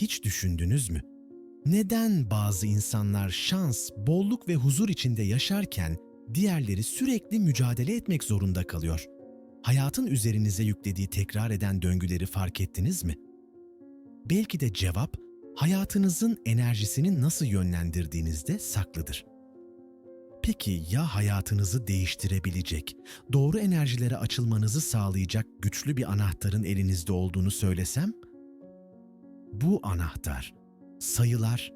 Hiç düşündünüz mü? Neden bazı insanlar şans, bolluk ve huzur içinde yaşarken diğerleri sürekli mücadele etmek zorunda kalıyor? Hayatın üzerinize yüklediği tekrar eden döngüleri fark ettiniz mi? Belki de cevap hayatınızın enerjisini nasıl yönlendirdiğinizde saklıdır. Peki ya hayatınızı değiştirebilecek, doğru enerjilere açılmanızı sağlayacak güçlü bir anahtarın elinizde olduğunu söylesem? Bu anahtar sayılar.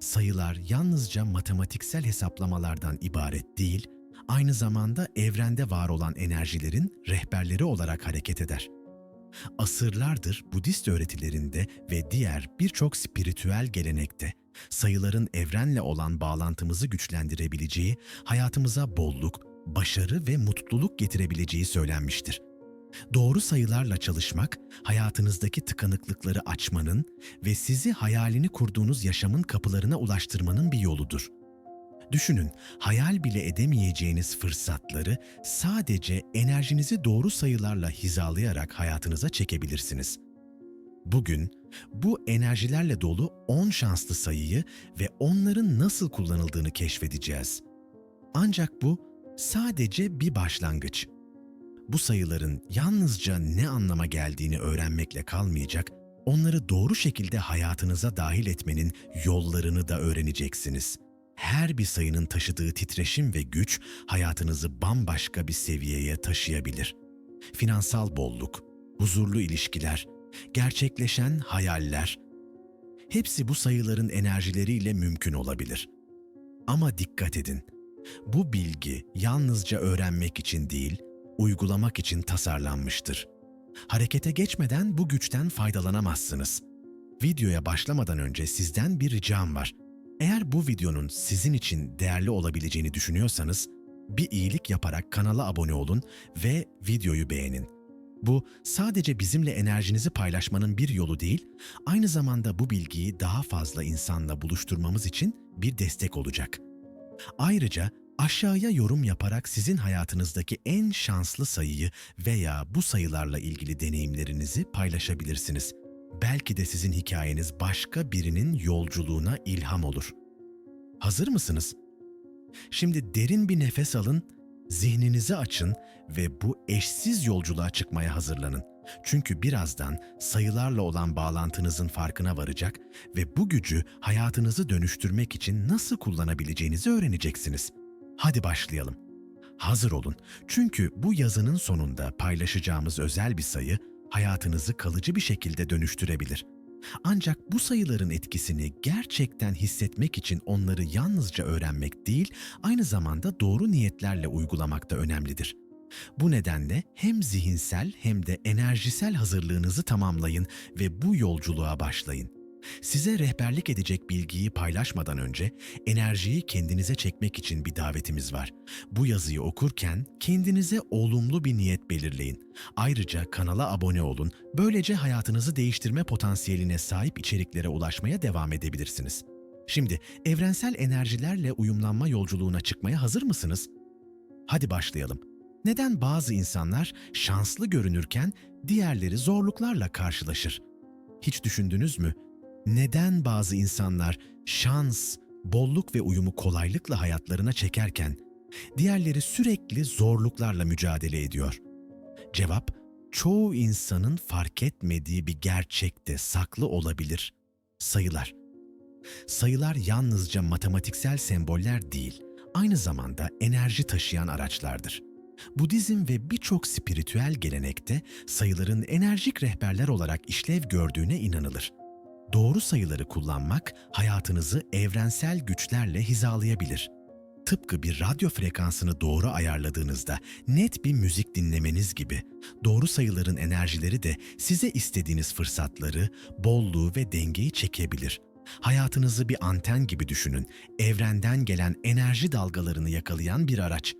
Sayılar yalnızca matematiksel hesaplamalardan ibaret değil, aynı zamanda evrende var olan enerjilerin rehberleri olarak hareket eder. Asırlardır Budist öğretilerinde ve diğer birçok spiritüel gelenekte sayıların evrenle olan bağlantımızı güçlendirebileceği, hayatımıza bolluk, başarı ve mutluluk getirebileceği söylenmiştir. Doğru sayılarla çalışmak, hayatınızdaki tıkanıklıkları açmanın ve sizi hayalini kurduğunuz yaşamın kapılarına ulaştırmanın bir yoludur. Düşünün, hayal bile edemeyeceğiniz fırsatları sadece enerjinizi doğru sayılarla hizalayarak hayatınıza çekebilirsiniz. Bugün bu enerjilerle dolu 10 şanslı sayıyı ve onların nasıl kullanıldığını keşfedeceğiz. Ancak bu sadece bir başlangıç. Bu sayıların yalnızca ne anlama geldiğini öğrenmekle kalmayacak, onları doğru şekilde hayatınıza dahil etmenin yollarını da öğreneceksiniz. Her bir sayının taşıdığı titreşim ve güç hayatınızı bambaşka bir seviyeye taşıyabilir. Finansal bolluk, huzurlu ilişkiler, gerçekleşen hayaller, hepsi bu sayıların enerjileriyle mümkün olabilir. Ama dikkat edin, bu bilgi yalnızca öğrenmek için değil, uygulamak için tasarlanmıştır. Harekete geçmeden bu güçten faydalanamazsınız. Videoya başlamadan önce sizden bir ricam var. Eğer bu videonun sizin için değerli olabileceğini düşünüyorsanız, bir iyilik yaparak kanala abone olun ve videoyu beğenin. Bu sadece bizimle enerjinizi paylaşmanın bir yolu değil, aynı zamanda bu bilgiyi daha fazla insanla buluşturmamız için bir destek olacak. Ayrıca aşağıya yorum yaparak sizin hayatınızdaki en şanslı sayıyı veya bu sayılarla ilgili deneyimlerinizi paylaşabilirsiniz. Belki de sizin hikayeniz başka birinin yolculuğuna ilham olur. Hazır mısınız? Şimdi derin bir nefes alın, zihninizi açın ve bu eşsiz yolculuğa çıkmaya hazırlanın. Çünkü birazdan sayılarla olan bağlantınızın farkına varacak ve bu gücü hayatınızı dönüştürmek için nasıl kullanabileceğinizi öğreneceksiniz. Hadi başlayalım. Hazır olun. Çünkü bu yazının sonunda paylaşacağımız özel bir sayı hayatınızı kalıcı bir şekilde dönüştürebilir. Ancak bu sayıların etkisini gerçekten hissetmek için onları yalnızca öğrenmek değil, aynı zamanda doğru niyetlerle uygulamak da önemlidir. Bu nedenle hem zihinsel hem de enerjisel hazırlığınızı tamamlayın ve bu yolculuğa başlayın. Size rehberlik edecek bilgiyi paylaşmadan önce enerjiyi kendinize çekmek için bir davetimiz var. Bu yazıyı okurken kendinize olumlu bir niyet belirleyin. Ayrıca kanala abone olun. Böylece hayatınızı değiştirme potansiyeline sahip içeriklere ulaşmaya devam edebilirsiniz. Şimdi evrensel enerjilerle uyumlanma yolculuğuna çıkmaya hazır mısınız? Hadi başlayalım. Neden bazı insanlar şanslı görünürken diğerleri zorluklarla karşılaşır? Hiç düşündünüz mü? Neden bazı insanlar şans, bolluk ve uyumu kolaylıkla hayatlarına çekerken diğerleri sürekli zorluklarla mücadele ediyor? Cevap, çoğu insanın fark etmediği bir gerçekte saklı olabilir. Sayılar. Sayılar yalnızca matematiksel semboller değil, aynı zamanda enerji taşıyan araçlardır. Budizm ve birçok spiritüel gelenekte sayıların enerjik rehberler olarak işlev gördüğüne inanılır. Doğru sayıları kullanmak hayatınızı evrensel güçlerle hizalayabilir. Tıpkı bir radyo frekansını doğru ayarladığınızda net bir müzik dinlemeniz gibi doğru sayıların enerjileri de size istediğiniz fırsatları, bolluğu ve dengeyi çekebilir. Hayatınızı bir anten gibi düşünün. Evrenden gelen enerji dalgalarını yakalayan bir araç.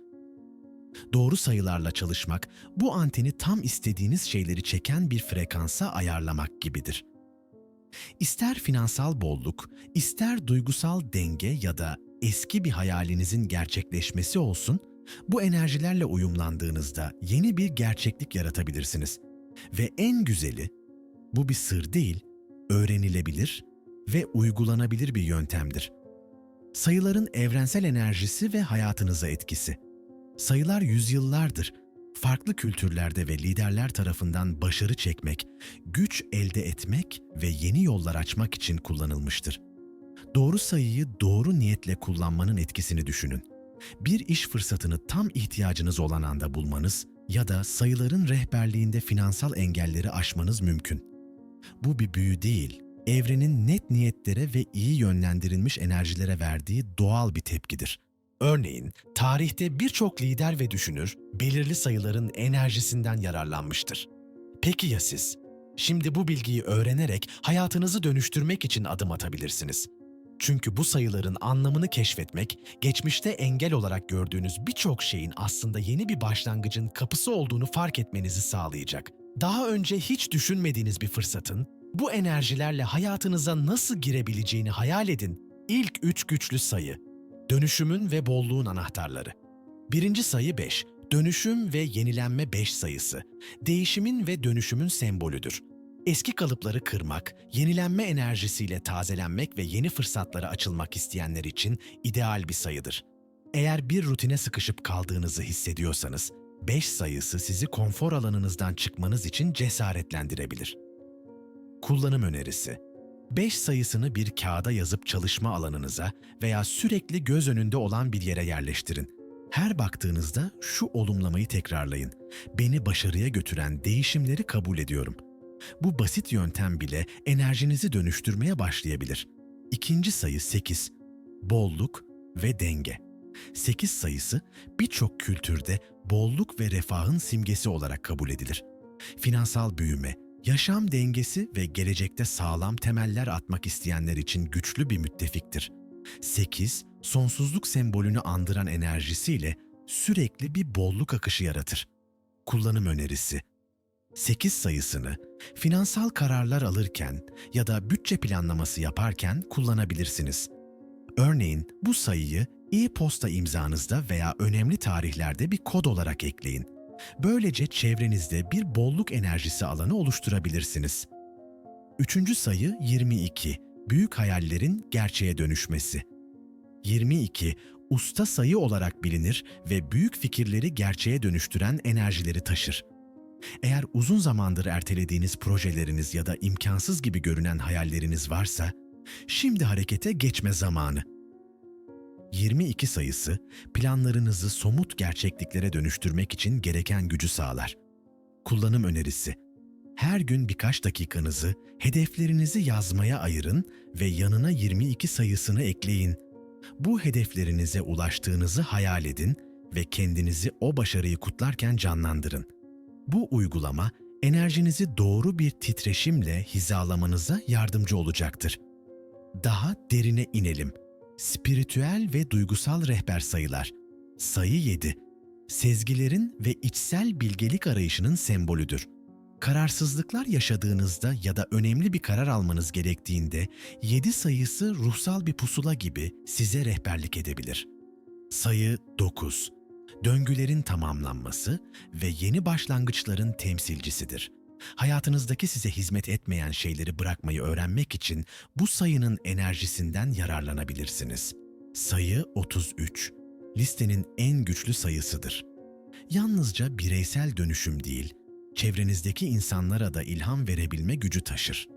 Doğru sayılarla çalışmak bu anteni tam istediğiniz şeyleri çeken bir frekansa ayarlamak gibidir. İster finansal bolluk, ister duygusal denge ya da eski bir hayalinizin gerçekleşmesi olsun, bu enerjilerle uyumlandığınızda yeni bir gerçeklik yaratabilirsiniz. Ve en güzeli, bu bir sır değil, öğrenilebilir ve uygulanabilir bir yöntemdir. Sayıların evrensel enerjisi ve hayatınıza etkisi. Sayılar yüzyıllardır farklı kültürlerde ve liderler tarafından başarı çekmek, güç elde etmek ve yeni yollar açmak için kullanılmıştır. Doğru sayıyı doğru niyetle kullanmanın etkisini düşünün. Bir iş fırsatını tam ihtiyacınız olan anda bulmanız ya da sayıların rehberliğinde finansal engelleri aşmanız mümkün. Bu bir büyü değil, evrenin net niyetlere ve iyi yönlendirilmiş enerjilere verdiği doğal bir tepkidir. Örneğin, tarihte birçok lider ve düşünür belirli sayıların enerjisinden yararlanmıştır. Peki ya siz? Şimdi bu bilgiyi öğrenerek hayatınızı dönüştürmek için adım atabilirsiniz. Çünkü bu sayıların anlamını keşfetmek, geçmişte engel olarak gördüğünüz birçok şeyin aslında yeni bir başlangıcın kapısı olduğunu fark etmenizi sağlayacak. Daha önce hiç düşünmediğiniz bir fırsatın bu enerjilerle hayatınıza nasıl girebileceğini hayal edin. İlk üç güçlü sayı. Dönüşümün ve bolluğun anahtarları. Birinci sayı 5. Dönüşüm ve yenilenme 5 sayısı. Değişimin ve dönüşümün sembolüdür. Eski kalıpları kırmak, yenilenme enerjisiyle tazelenmek ve yeni fırsatlara açılmak isteyenler için ideal bir sayıdır. Eğer bir rutine sıkışıp kaldığınızı hissediyorsanız, 5 sayısı sizi konfor alanınızdan çıkmanız için cesaretlendirebilir. Kullanım önerisi 5 sayısını bir kağıda yazıp çalışma alanınıza veya sürekli göz önünde olan bir yere yerleştirin. Her baktığınızda şu olumlamayı tekrarlayın. Beni başarıya götüren değişimleri kabul ediyorum. Bu basit yöntem bile enerjinizi dönüştürmeye başlayabilir. İkinci sayı 8. Bolluk ve denge. 8 sayısı birçok kültürde bolluk ve refahın simgesi olarak kabul edilir. Finansal büyüme, yaşam dengesi ve gelecekte sağlam temeller atmak isteyenler için güçlü bir müttefiktir. 8, sonsuzluk sembolünü andıran enerjisiyle sürekli bir bolluk akışı yaratır. Kullanım önerisi 8 sayısını finansal kararlar alırken ya da bütçe planlaması yaparken kullanabilirsiniz. Örneğin bu sayıyı e-posta imzanızda veya önemli tarihlerde bir kod olarak ekleyin. Böylece çevrenizde bir bolluk enerjisi alanı oluşturabilirsiniz. Üçüncü sayı 22. Büyük hayallerin gerçeğe dönüşmesi. 22 usta sayı olarak bilinir ve büyük fikirleri gerçeğe dönüştüren enerjileri taşır. Eğer uzun zamandır ertelediğiniz projeleriniz ya da imkansız gibi görünen hayalleriniz varsa, şimdi harekete geçme zamanı. 22 sayısı planlarınızı somut gerçekliklere dönüştürmek için gereken gücü sağlar. Kullanım önerisi. Her gün birkaç dakikanızı hedeflerinizi yazmaya ayırın ve yanına 22 sayısını ekleyin. Bu hedeflerinize ulaştığınızı hayal edin ve kendinizi o başarıyı kutlarken canlandırın. Bu uygulama enerjinizi doğru bir titreşimle hizalamanıza yardımcı olacaktır. Daha derine inelim. Spiritüel ve duygusal rehber sayılar. Sayı 7. Sezgilerin ve içsel bilgelik arayışının sembolüdür. Kararsızlıklar yaşadığınızda ya da önemli bir karar almanız gerektiğinde 7 sayısı ruhsal bir pusula gibi size rehberlik edebilir. Sayı 9. Döngülerin tamamlanması ve yeni başlangıçların temsilcisidir. Hayatınızdaki size hizmet etmeyen şeyleri bırakmayı öğrenmek için bu sayının enerjisinden yararlanabilirsiniz. Sayı 33. Listenin en güçlü sayısıdır. Yalnızca bireysel dönüşüm değil, çevrenizdeki insanlara da ilham verebilme gücü taşır.